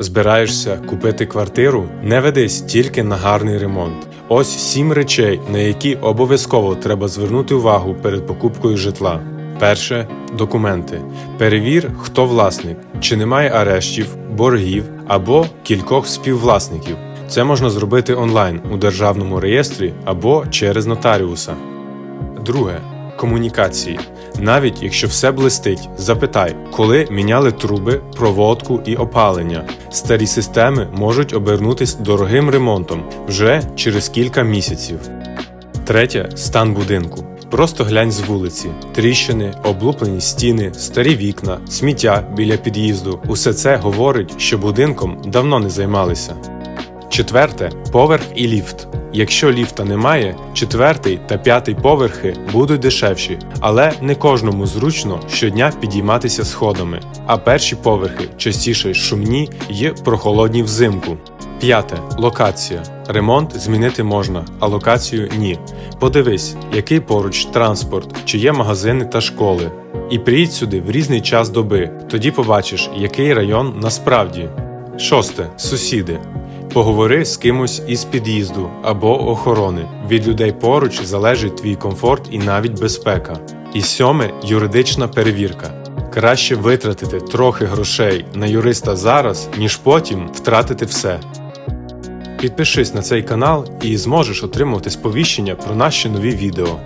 Збираєшся купити квартиру? Не ведись тільки на гарний ремонт. Ось сім речей, на які обов'язково треба звернути увагу перед покупкою житла. Перше документи. Перевір, хто власник, чи немає арештів, боргів або кількох співвласників. Це можна зробити онлайн у державному реєстрі або через нотаріуса. Друге комунікації. Навіть якщо все блистить, запитай, коли міняли труби, проводку і опалення. Старі системи можуть обернутись дорогим ремонтом вже через кілька місяців. Третє стан будинку. Просто глянь з вулиці: тріщини, облуплені стіни, старі вікна, сміття біля під'їзду. Усе це говорить, що будинком давно не займалися. Четверте поверх і ліфт. Якщо ліфта немає, четвертий та п'ятий поверхи будуть дешевші, але не кожному зручно щодня підійматися сходами. А перші поверхи частіше шумні й прохолодні взимку. П'яте локація. Ремонт змінити можна, а локацію ні. Подивись, який поруч транспорт, чи є магазини та школи. І приїдь сюди в різний час доби. Тоді побачиш, який район насправді. Шосте сусіди. Поговори з кимось із під'їзду або охорони. Від людей поруч залежить твій комфорт і навіть безпека. І сьоме юридична перевірка. Краще витратити трохи грошей на юриста зараз, ніж потім втратити все. Підпишись на цей канал і зможеш отримувати сповіщення про наші нові відео.